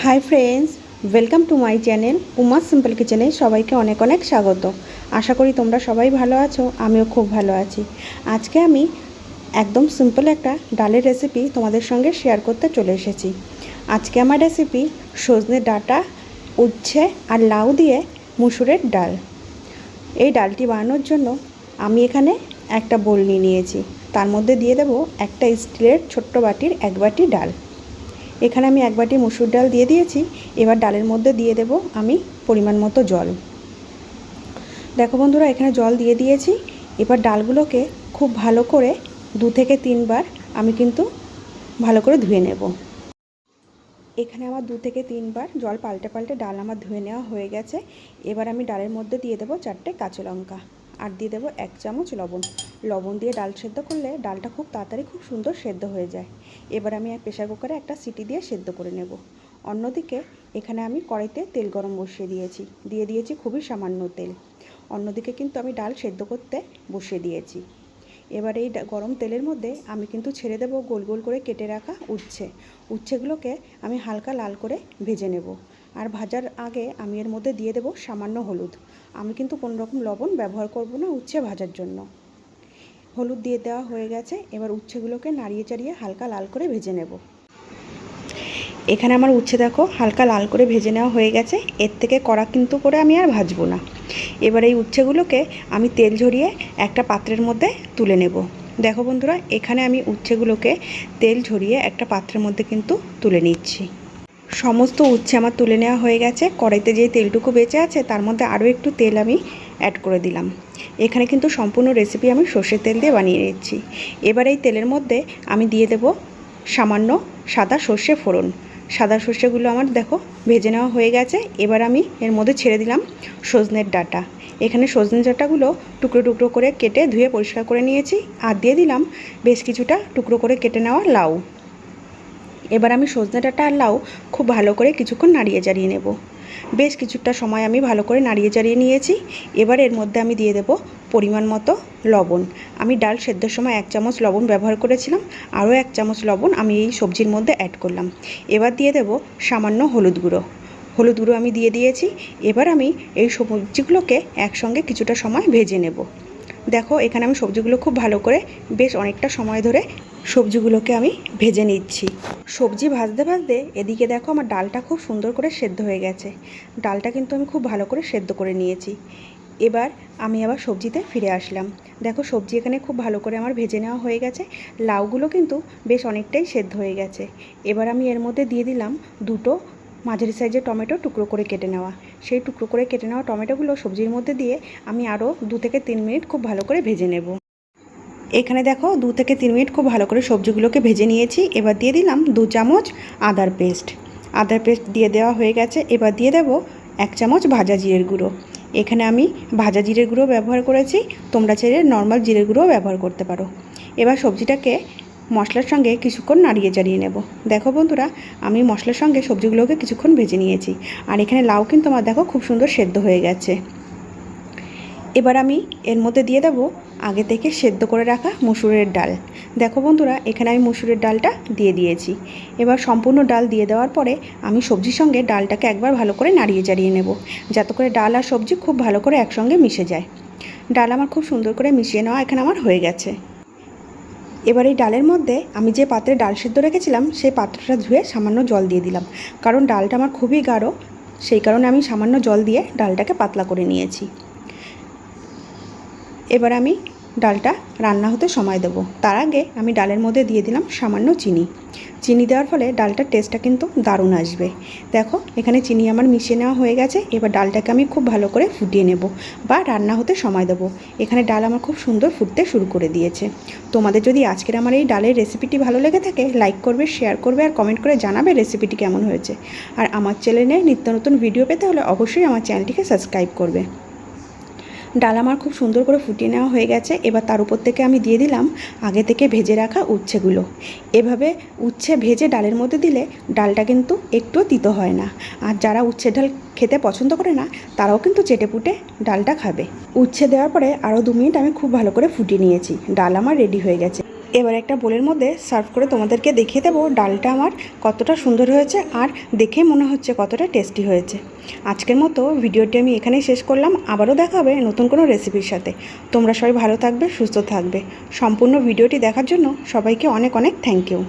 Hi friends welcome to my channel Umar simple কিচেনে সবাইকে অনেক অনেক স্বাগত। আশা করি তোমরা সবাই ভালো আছো, আমিও খুব ভালো আছি। আজকে আমি একদম সিম্পল একটা ডালের রেসিপি তোমাদের সঙ্গে শেয়ার করতে চলে এসেছি। আজকে আমার রেসিপি সজনে ডাঁটা, উচ্ছে আর লাউ দিয়ে মুসুরের ডাল। এই ডালটি বানানোর জন্য আমি এখানে একটা বোল নিয়ে নিয়েছি। তার মধ্যে দিয়ে দেবো একটা স্টিলের ছোট্ট বাটির এক বাটি ডাল। এখানে আমি এক বাটি মুসুর ডাল দিয়ে দিয়েছি। এবার ডালের মধ্যে দিয়ে দেব আমি পরিমাণ মতো জল। দেখো বন্ধুরা, এখানে জল দিয়ে দিয়েছি। এবার ডালগুলোকে খুব ভালো করে দু থেকে তিনবার আমি কিন্তু ভালো করে ধুয়ে নেব। এখানে আমার দু থেকে তিনবার জল পাল্টে পাল্টে ডাল আমার ধুয়ে নেওয়া হয়ে গেছে। এবার আমি ডালের মধ্যে দিয়ে দেবো চারটে কাঁচা লঙ্কা। আর দিয়ে দেবো এক চামচ লবণ। লবণ দিয়ে ডাল সেদ্ধ করলে ডালটা খুব তাড়াতাড়ি খুব সুন্দর সেদ্ধ হয়ে যায়। এবার আমি প্রেশার কুকারে একটা সিটি দিয়ে সেদ্ধ করে নেব। অন্যদিকে এখানে আমি কড়াইতে তেল গরম বসিয়ে দিয়েছি। দিয়ে দিয়েছি খুবই সামান্য তেল। অন্যদিকে কিন্তু আমি ডাল সেদ্ধ করতে বসিয়ে দিয়েছি। এবার এই গরম তেলের মধ্যে আমি কিন্তু ছেড়ে দেবো গোল গোল করে কেটে রাখা উচ্ছে। উচ্ছেগুলোকে আমি হালকা লাল করে ভেজে নেব। আর ভাজার আগে আমি এর মধ্যে দিয়ে দেবো সামান্য হলুদ। আমি কিন্তু কোনো রকম লবণ ব্যবহার করব না উচ্ছে ভাজার জন্য। হলুদ দিয়ে দেওয়া হয়ে গেছে, এবার উচ্ছেগুলোকে নাড়িয়ে চাড়িয়ে হালকা লাল করে ভেজে নেব। এখানে আমার উচ্ছে দেখো হালকা লাল করে ভেজে নেওয়া হয়ে গেছে, এর থেকে কড়া কিন্তু করে আমি আর ভাজবো না। এবার এই উচ্ছেগুলোকে আমি তেল ঝরিয়ে একটা পাত্রের মধ্যে তুলে নেব। দেখো বন্ধুরা, এখানে আমি উচ্ছেগুলোকে তেল ঝরিয়ে একটা পাত্রের মধ্যে কিন্তু তুলে নিচ্ছি। সমস্ত উচ্ছে আমার তুলে নেওয়া হয়ে গেছে। কড়াইতে যে তেলটুকু বেঁচে আছে, তার মধ্যে আরও একটু তেল আমি অ্যাড করে দিলাম। এখানে কিন্তু সম্পূর্ণ রেসিপি আমি সর্ষের তেল দিয়ে বানিয়ে নিচ্ছি এবার এই তেলের মধ্যে আমি দিয়ে দেব সামান্য সাদা সর্ষে ফোড়ন। সাদা সর্ষেগুলো আমার দেখো ভেজে নেওয়া হয়ে গেছে। এবার আমি এর মধ্যে ছেড়ে দিলাম সজনের ডাটা। এখানে সজনে ডাঁটাগুলো টুকরো টুকরো করে কেটে ধুয়ে পরিষ্কার করে নিয়েছি। আর দিয়ে দিলাম বেশ কিছুটা টুকরো করে কেটে নেওয়া লাউ। এবার আমি সজনে ডাঁটা আর লাউ খুব ভালো করে কিছুক্ষণ নাড়িয়ে চাড়িয়ে নেব। বেশ কিছুটা সময় আমি ভালো করে নাড়িয়ে চাড়িয়ে নিয়েছি। এবার এর মধ্যে আমি দিয়ে দেব পরিমাণ মতো লবণ। আমি ডাল সেদ্ধর সময় এক চামচ লবণ ব্যবহার করেছিলাম, আরও এক চামচ লবণ আমি এই সবজির মধ্যে অ্যাড করলাম। এবার দিয়ে দেব সামান্য হলুদ গুঁড়ো। হলুদ গুঁড়ো আমি দিয়ে দিয়েছি। এবার আমি এই সবজিগুলোকে একসঙ্গে কিছুটা সময় ভেজে নেব। দেখো, এখানে আমি সবজিগুলো খুব ভালো করে বেশ অনেকটা সময় ধরে সবজিগুলোকে আমি ভেজে নিচ্ছি। সবজি ভাজতে ভাজতে এদিকে দেখো আমার ডালটা খুব সুন্দর করে সেদ্ধ হয়ে গেছে। ডালটা কিন্তু আমি খুব ভালো করে সেদ্ধ করে নিয়েছি। এবার আমি আবার সবজিতে ফিরে আসলাম। দেখো, সবজি এখানে খুব ভালো করে আমার ভেজে নেওয়া হয়ে গেছে। লাউগুলো কিন্তু বেশ অনেকটাই সেদ্ধ হয়ে গেছে। এবার আমি এর মধ্যে দিয়ে দিলাম দুটো মাঝারি সাইজের টমেটো টুকরো করে কেটে নেওয়া। সেই টুকরো করে কেটে নেওয়া টমেটোগুলো সবজির মধ্যে দিয়ে আমি আরও দু থেকে তিন মিনিট খুব ভালো করে ভেজে নেব। এখানে দেখো দু থেকে তিন মিনিট খুব ভালো করে সবজিগুলোকে ভেজে নিয়েছি। এবার দিয়ে দিলাম দু চামচ আদার পেস্ট। আদার পেস্ট দিয়ে দেওয়া হয়ে গেছে। এবার দিয়ে দেব এক চামচ ভাজা জিরের গুঁড়ো। এখানে আমি ভাজা জিরের গুঁড়ো ব্যবহার করেছি। তোমরা চাইলে নর্মাল জিরের গুঁড়োও ব্যবহার করতে পারো। এবার সবজিটাকে মশলার সঙ্গে কিছুক্ষণ নাড়িয়ে চাড়িয়ে নেব। দেখো বন্ধুরা, আমি মশলার সঙ্গে সবজিগুলোকে কিছুক্ষণ ভেজে নিয়েছি। আর এখানে লাউ কিন্তু আমার দেখো খুব সুন্দর সেদ্ধ হয়ে গেছে। এবার আমি এর মধ্যে দিয়ে দেবো আগে থেকে সেদ্ধ করে রাখা মুসুরের ডাল। দেখো বন্ধুরা, এখানে আমি মুসুরের ডালটা দিয়ে দিয়েছি। এবার সম্পূর্ণ ডাল দিয়ে দেওয়ার পরে আমি সবজির সঙ্গে ডালটাকে একবার ভালো করে নাড়িয়ে চাড়িয়ে নেব। যাতে করে ডাল আর সবজি খুব ভালো করে একসঙ্গে মিশে যায়। ডাল আমার খুব সুন্দর করে মিশিয়ে নেওয়া এখানে আমার হয়ে গেছে। এবার এই ডালের মধ্যে আমি যে পাত্রে ডাল সিদ্ধ রেখেছিলাম, সেই পাত্রটা ধুয়ে সামান্য জল দিয়ে দিলাম। কারণ ডালটা আমার খুবই গাঢ়, সেই কারণে আমি সামান্য জল দিয়ে ডালটাকে পাতলা করে নিয়েছি। এবার আমি ডালটা রান্না হতে সময় দেব। তার আগে আমি ডালের মধ্যে দিয়ে দিলাম সামান্য চিনি। চিনি দেওয়ার ফলে ডালটার টেস্টটা কিন্তু দারুণ আসবে। দেখো, এখানে চিনি আমার মিশিয়ে নেওয়া হয়ে গেছে। এবার ডালটাকে আমি খুব ভালো করে ফুটিয়ে নেব বা রান্না হতে সময় দেবো। এখানে ডাল আমার খুব সুন্দর ফুটতে শুরু করে দিয়েছে। তোমাদের যদি আজকের আমার এই ডালের রেসিপিটি ভালো লেগে থাকে লাইক করবে শেয়ার করবে আর কমেন্ট করে জানাবে রেসিপিটি কেমন হয়েছে। আর আমার চ্যানেলে নিত্য নতুন ভিডিও পেতে হলে অবশ্যই আমার চ্যানেলটিকে সাবস্ক্রাইব করবে। ডাল আমার খুব সুন্দর করে ফুটিয়ে নেওয়া হয়ে গেছে। এবার তার উপর থেকে আমি দিয়ে দিলাম আগে থেকে ভেজে রাখা উচ্ছেগুলো। এভাবে উচ্ছে ভেজে ডালের মধ্যে দিলে ডালটা কিন্তু একটুও তিতো হয় না। আর যারা উচ্ছে ডাল খেতে পছন্দ করে না, তারাও কিন্তু চেটে পুটে ডালটা খাবে। উচ্ছে দেওয়ার পরে আরও দু মিনিট আমি খুব ভালো করে ফুটিয়ে নিয়েছি। ডাল আমার রেডি হয়ে গেছে। এবার একটা বোলের মধ্যে সার্ভ করে তোমাদেরকে দেখিয়ে দেবো ডালটা আমার কতটা সুন্দর হয়েছে আর দেখে মনে হচ্ছে কতটা টেস্টি হয়েছে। আজকের মতো ভিডিওটি আমি এখানেই শেষ করলাম। আবারও দেখা হবে নতুন কোনো রেসিপির সাথে। তোমরা সবাই ভালো থাকবে, সুস্থ থাকবে। সম্পূর্ণ ভিডিওটি দেখার জন্য সবাইকে অনেক অনেক থ্যাংক ইউ।